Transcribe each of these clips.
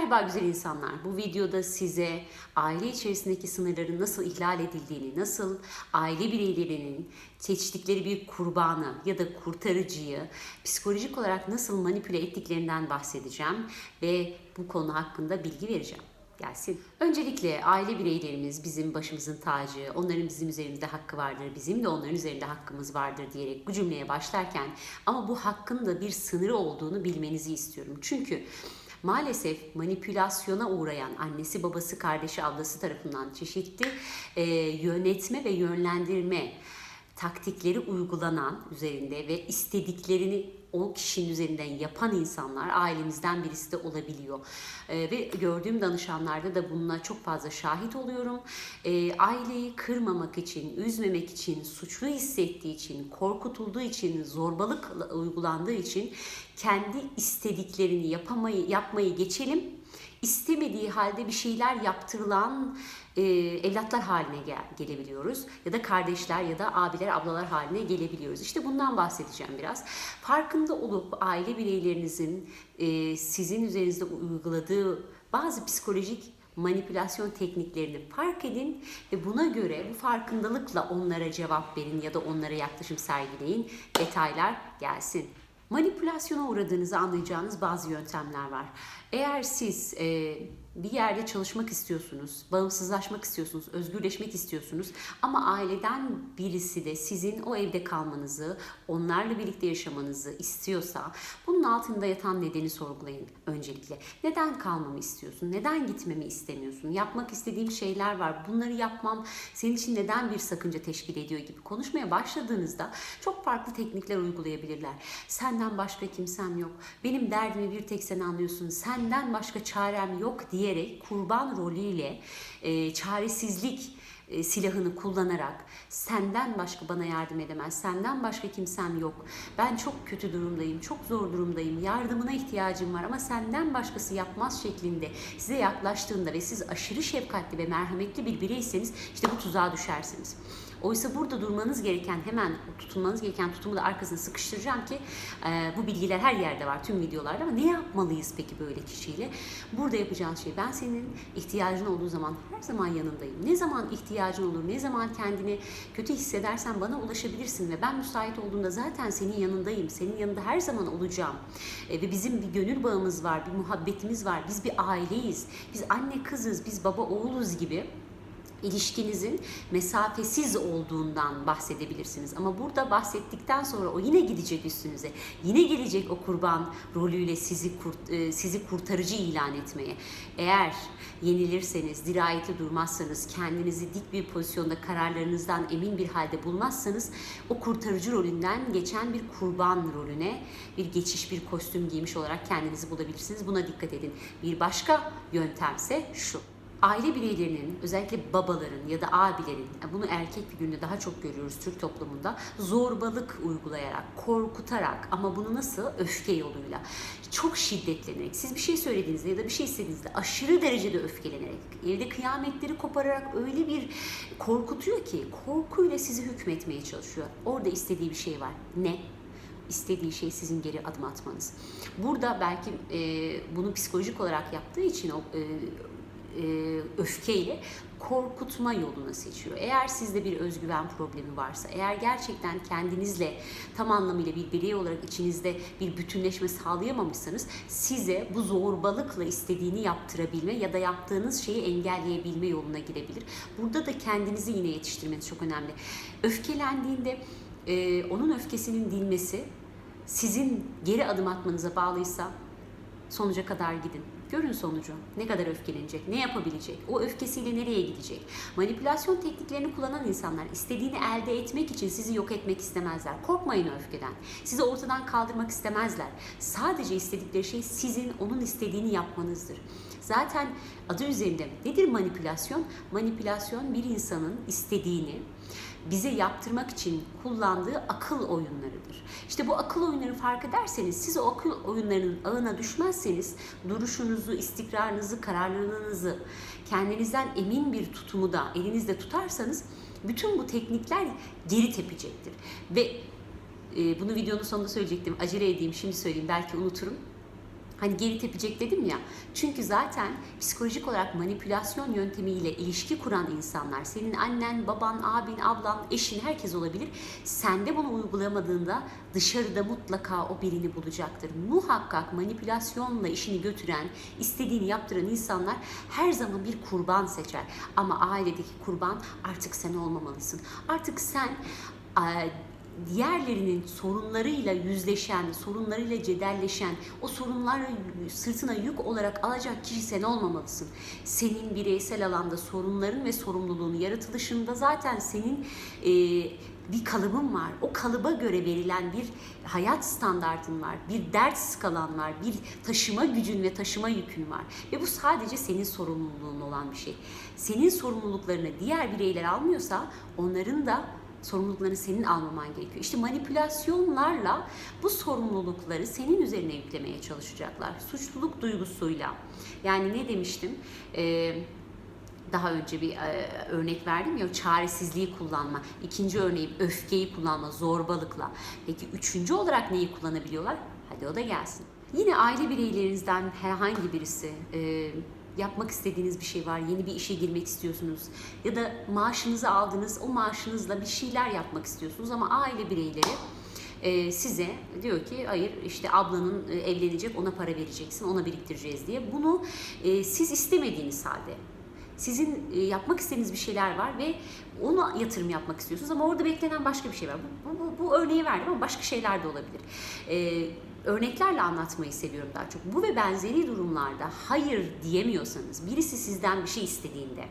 Merhaba güzel insanlar. Bu videoda size aile içerisindeki sınırların nasıl ihlal edildiğini, nasıl aile bireylerinin seçtikleri bir kurbanı ya da kurtarıcıyı psikolojik olarak nasıl manipüle ettiklerinden bahsedeceğim ve bu konu hakkında bilgi vereceğim. Gelsin. Öncelikle aile bireylerimiz bizim başımızın tacı, onların bizim üzerimizde hakkı vardır, bizim de onların üzerinde hakkımız vardır diyerek bu cümleye başlarken ama bu hakkın da bir sınırı olduğunu bilmenizi istiyorum. Çünkü maalesef manipülasyona uğrayan annesi, babası, kardeşi, ablası tarafından çeşitli e, yönetme ve yönlendirme taktikleri uygulanan üzerinde ve istediklerini o kişinin üzerinden yapan insanlar ailemizden birisi de olabiliyor. Ee, ve gördüğüm danışanlarda da bununla çok fazla şahit oluyorum. Ee, aileyi kırmamak için, üzmemek için, suçlu hissettiği için, korkutulduğu için, zorbalık uygulandığı için kendi istediklerini yapamayı, yapmayı geçelim istemediği halde bir şeyler yaptırılan e, evlatlar haline gel- gelebiliyoruz. Ya da kardeşler ya da abiler, ablalar haline gelebiliyoruz. İşte bundan bahsedeceğim biraz. Farkında olup aile bireylerinizin e, sizin üzerinizde uyguladığı bazı psikolojik manipülasyon tekniklerini fark edin ve buna göre bu farkındalıkla onlara cevap verin ya da onlara yaklaşım sergileyin. Detaylar gelsin. Manipülasyona uğradığınızı anlayacağınız bazı yöntemler var. Eğer siz e, bir yerde çalışmak istiyorsunuz, bağımsızlaşmak istiyorsunuz, özgürleşmek istiyorsunuz ama aileden birisi de sizin o evde kalmanızı, onlarla birlikte yaşamanızı istiyorsa bunun altında yatan nedeni sorgulayın öncelikle. Neden kalmamı istiyorsun? Neden gitmemi istemiyorsun? Yapmak istediğim şeyler var. Bunları yapmam senin için neden bir sakınca teşkil ediyor gibi konuşmaya başladığınızda çok farklı teknikler uygulayabilirler. Senden başka kimsem yok. Benim derdimi bir tek sen anlıyorsun. Senden başka çarem yok diyerek kurban rolüyle e, çaresizlik e, silahını kullanarak senden başka bana yardım edemez, senden başka kimsem yok, ben çok kötü durumdayım, çok zor durumdayım, yardımına ihtiyacım var ama senden başkası yapmaz şeklinde size yaklaştığında ve siz aşırı şefkatli ve merhametli bir bireyseniz işte bu tuzağa düşersiniz. Oysa burada durmanız gereken hemen tutunmanız gereken tutumu da arkasına sıkıştıracağım ki e, bu bilgiler her yerde var tüm videolarda ama ne yapmalıyız peki böyle kişiyle? Burada yapacağın şey ben senin ihtiyacın olduğu zaman her zaman yanındayım. Ne zaman ihtiyacın olur, ne zaman kendini kötü hissedersen bana ulaşabilirsin ve ben müsait olduğumda zaten senin yanındayım. Senin yanında her zaman olacağım. E, ve bizim bir gönül bağımız var, bir muhabbetimiz var. Biz bir aileyiz. Biz anne kızız, biz baba oğluz gibi ilişkinizin mesafesiz olduğundan bahsedebilirsiniz. Ama burada bahsettikten sonra o yine gidecek üstünüze. Yine gelecek o kurban rolüyle sizi kurt, e, sizi kurtarıcı ilan etmeye. Eğer yenilirseniz, dirayetli durmazsanız, kendinizi dik bir pozisyonda kararlarınızdan emin bir halde bulmazsanız o kurtarıcı rolünden geçen bir kurban rolüne bir geçiş, bir kostüm giymiş olarak kendinizi bulabilirsiniz. Buna dikkat edin. Bir başka yöntemse şu aile bireylerinin özellikle babaların ya da abilerin bunu erkek figüründe daha çok görüyoruz Türk toplumunda zorbalık uygulayarak, korkutarak ama bunu nasıl öfke yoluyla çok şiddetlenerek siz bir şey söylediğinizde ya da bir şey istediğinizde aşırı derecede öfkelenerek evde kıyametleri kopararak öyle bir korkutuyor ki korkuyla sizi hükmetmeye çalışıyor. Orada istediği bir şey var. Ne? istediği şey sizin geri adım atmanız. Burada belki e, bunu psikolojik olarak yaptığı için o e, e, öfkeyle korkutma yolunu seçiyor. Eğer sizde bir özgüven problemi varsa, eğer gerçekten kendinizle tam anlamıyla bir birey olarak içinizde bir bütünleşme sağlayamamışsanız size bu zorbalıkla istediğini yaptırabilme ya da yaptığınız şeyi engelleyebilme yoluna girebilir. Burada da kendinizi yine yetiştirmeniz çok önemli. Öfkelendiğinde e, onun öfkesinin dinmesi sizin geri adım atmanıza bağlıysa sonuca kadar gidin. Görün sonucu. Ne kadar öfkelenecek, ne yapabilecek, o öfkesiyle nereye gidecek. Manipülasyon tekniklerini kullanan insanlar istediğini elde etmek için sizi yok etmek istemezler. Korkmayın öfkeden. Sizi ortadan kaldırmak istemezler. Sadece istedikleri şey sizin onun istediğini yapmanızdır. Zaten adı üzerinde nedir manipülasyon? Manipülasyon bir insanın istediğini bize yaptırmak için kullandığı akıl oyunlarıdır. İşte bu akıl oyunları fark ederseniz, siz o akıl oyunlarının ağına düşmezseniz duruşunuzu, istikrarınızı, kararlılığınızı, kendinizden emin bir tutumu da elinizde tutarsanız bütün bu teknikler geri tepecektir. Ve e, bunu videonun sonunda söyleyecektim. Acele edeyim, şimdi söyleyeyim. Belki unuturum. Hani geri tepecek dedim ya. Çünkü zaten psikolojik olarak manipülasyon yöntemiyle ilişki kuran insanlar, senin annen, baban, abin, ablan, eşin herkes olabilir. Sende bunu uygulamadığında dışarıda mutlaka o birini bulacaktır. Muhakkak manipülasyonla işini götüren, istediğini yaptıran insanlar her zaman bir kurban seçer. Ama ailedeki kurban artık sen olmamalısın. Artık sen diğerlerinin sorunlarıyla yüzleşen, sorunlarıyla cedelleşen, o sorunları sırtına yük olarak alacak kişi sen olmamalısın. Senin bireysel alanda sorunların ve sorumluluğun yaratılışında zaten senin e, bir kalıbın var. O kalıba göre verilen bir hayat standartın var. Bir dert skalan var. Bir taşıma gücün ve taşıma yükün var. Ve bu sadece senin sorumluluğun olan bir şey. Senin sorumluluklarını diğer bireyler almıyorsa onların da sorumluluklarını senin almaman gerekiyor. İşte manipülasyonlarla bu sorumlulukları senin üzerine yüklemeye çalışacaklar. Suçluluk duygusuyla. Yani ne demiştim? Ee, daha önce bir e, örnek verdim ya çaresizliği kullanma. İkinci örneğim öfkeyi kullanma zorbalıkla. Peki üçüncü olarak neyi kullanabiliyorlar? Hadi o da gelsin. Yine aile bireylerinizden herhangi birisi e, yapmak istediğiniz bir şey var, yeni bir işe girmek istiyorsunuz ya da maaşınızı aldınız, o maaşınızla bir şeyler yapmak istiyorsunuz ama aile bireyleri e, size diyor ki hayır işte ablanın e, evlenecek ona para vereceksin, ona biriktireceğiz diye. Bunu e, siz istemediğiniz halde sizin e, yapmak istediğiniz bir şeyler var ve ona yatırım yapmak istiyorsunuz ama orada beklenen başka bir şey var. Bu, bu, bu örneği verdim ama başka şeyler de olabilir. Ee, örneklerle anlatmayı seviyorum daha çok. Bu ve benzeri durumlarda hayır diyemiyorsanız, birisi sizden bir şey istediğinde,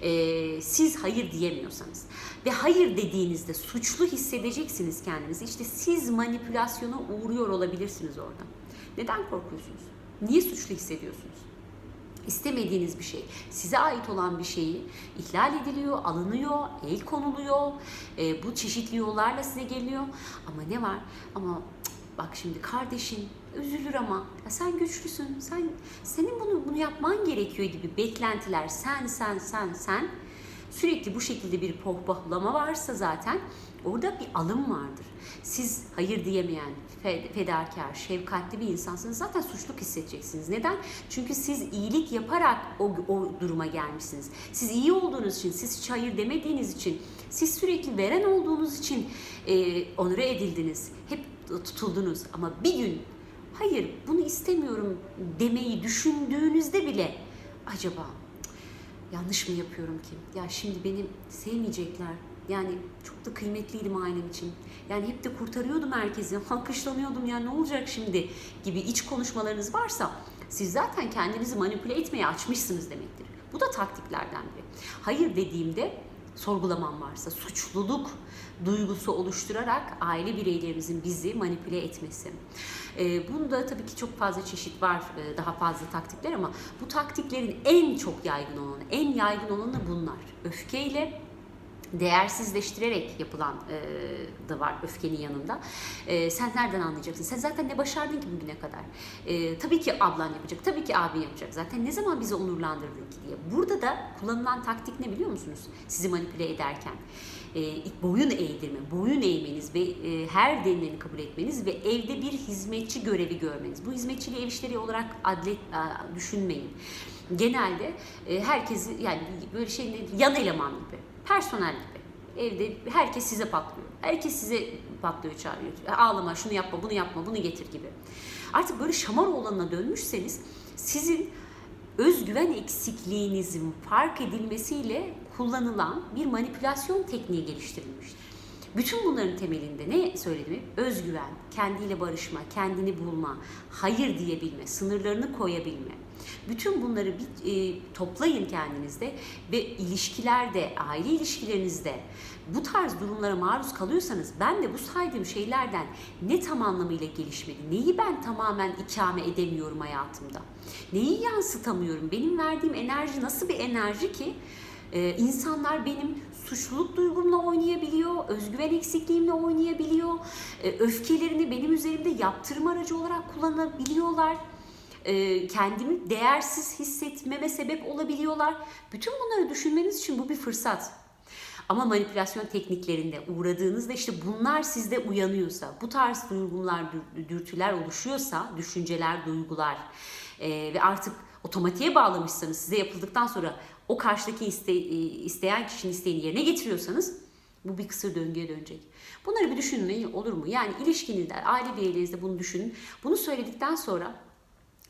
e, siz hayır diyemiyorsanız ve hayır dediğinizde suçlu hissedeceksiniz kendinizi. İşte siz manipülasyona uğruyor olabilirsiniz orada. Neden korkuyorsunuz? Niye suçlu hissediyorsunuz? istemediğiniz bir şey, size ait olan bir şeyi ihlal ediliyor, alınıyor, el konuluyor. E, bu çeşitli yollarla size geliyor. Ama ne var? Ama bak şimdi kardeşin üzülür ama ya sen güçlüsün. Sen senin bunu bunu yapman gerekiyor gibi beklentiler sen sen sen sen sürekli bu şekilde bir pohpohlama varsa zaten orada bir alım vardır. Siz hayır diyemeyen, fedakar, şefkatli bir insansınız zaten suçluluk hissedeceksiniz. Neden? Çünkü siz iyilik yaparak o, o duruma gelmişsiniz. Siz iyi olduğunuz için, siz hiç hayır demediğiniz için, siz sürekli veren olduğunuz için e, onure edildiniz. Hep tutuldunuz. Ama bir gün hayır bunu istemiyorum demeyi düşündüğünüzde bile acaba yanlış mı yapıyorum ki? Ya şimdi beni sevmeyecekler. Yani çok da kıymetliydim ailem için. Yani hep de kurtarıyordum herkesi. Alkışlanıyordum ya ne olacak şimdi gibi iç konuşmalarınız varsa siz zaten kendinizi manipüle etmeye açmışsınız demektir. Bu da taktiklerden biri. Hayır dediğimde sorgulamam varsa suçluluk duygusu oluşturarak aile bireylerimizin bizi manipüle etmesi. E, bunda tabii ki çok fazla çeşit var, e, daha fazla taktikler ama bu taktiklerin en çok yaygın olanı, en yaygın olanı bunlar. Öfkeyle değersizleştirerek yapılan e, da var öfkenin yanında. E, sen nereden anlayacaksın? Sen zaten ne başardın ki bugüne kadar? E, tabii ki ablan yapacak, tabii ki abin yapacak. Zaten ne zaman bizi onurlandırdın ki diye. Burada da kullanılan taktik ne biliyor musunuz? Sizi manipüle ederken. E, boyun eğdirme, boyun eğmeniz ve e, her denileni kabul etmeniz ve evde bir hizmetçi görevi görmeniz. Bu hizmetçiliği ev işleri olarak adlet a, düşünmeyin. Genelde e, herkesi yani böyle şey yan eleman gibi personel gibi. Evde herkes size patlıyor. Herkes size patlıyor çağırıyor. Ağlama, şunu yapma, bunu yapma, bunu getir gibi. Artık böyle şamar olanına dönmüşseniz sizin özgüven eksikliğinizin fark edilmesiyle kullanılan bir manipülasyon tekniği geliştirilmiştir. Bütün bunların temelinde ne söyledim? Özgüven, kendiyle barışma, kendini bulma, hayır diyebilme, sınırlarını koyabilme. Bütün bunları bir e, toplayın kendinizde ve ilişkilerde, aile ilişkilerinizde bu tarz durumlara maruz kalıyorsanız ben de bu saydığım şeylerden ne tam anlamıyla gelişmedi, neyi ben tamamen ikame edemiyorum hayatımda, neyi yansıtamıyorum, benim verdiğim enerji nasıl bir enerji ki ee, insanlar benim suçluluk duygumla oynayabiliyor, özgüven eksikliğimle oynayabiliyor, ee, öfkelerini benim üzerimde yaptırım aracı olarak kullanabiliyorlar e, kendimi değersiz hissetmeme sebep olabiliyorlar. Bütün bunları düşünmeniz için bu bir fırsat. Ama manipülasyon tekniklerinde uğradığınızda işte bunlar sizde uyanıyorsa, bu tarz duygular, dür- dürtüler oluşuyorsa, düşünceler, duygular e, ve artık otomatiğe bağlamışsanız size yapıldıktan sonra o karşıdaki iste, e, isteyen kişinin isteğini yerine getiriyorsanız bu bir kısır döngüye dönecek. Bunları bir düşünmeyin olur mu? Yani ilişkinizde, aile bireylerinizde bunu düşünün. Bunu söyledikten sonra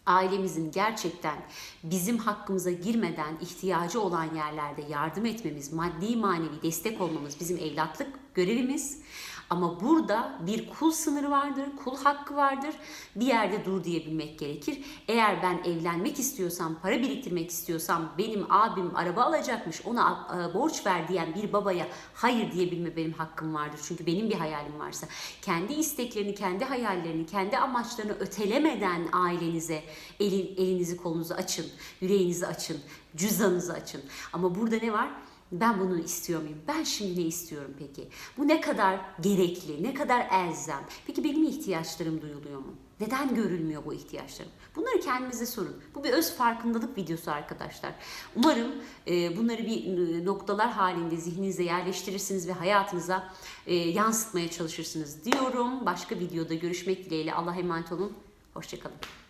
ailemizin gerçekten bizim hakkımıza girmeden ihtiyacı olan yerlerde yardım etmemiz, maddi manevi destek olmamız bizim evlatlık görevimiz. Ama burada bir kul sınırı vardır, kul hakkı vardır. Bir yerde dur diyebilmek gerekir. Eğer ben evlenmek istiyorsam, para biriktirmek istiyorsam, benim abim araba alacakmış, ona e, borç ver diyen bir babaya hayır diyebilme benim hakkım vardır. Çünkü benim bir hayalim varsa. Kendi isteklerini, kendi hayallerini, kendi amaçlarını ötelemeden ailenize elin, elinizi kolunuzu açın, yüreğinizi açın, cüzdanınızı açın. Ama burada ne var? Ben bunu istiyor muyum? Ben şimdi ne istiyorum peki? Bu ne kadar gerekli, ne kadar elzem? Peki benim ihtiyaçlarım duyuluyor mu? Neden görülmüyor bu ihtiyaçlarım? Bunları kendinize sorun. Bu bir öz farkındalık videosu arkadaşlar. Umarım e, bunları bir e, noktalar halinde zihninize yerleştirirsiniz ve hayatınıza e, yansıtmaya çalışırsınız diyorum. Başka videoda görüşmek dileğiyle. Allah'a emanet olun. Hoşçakalın.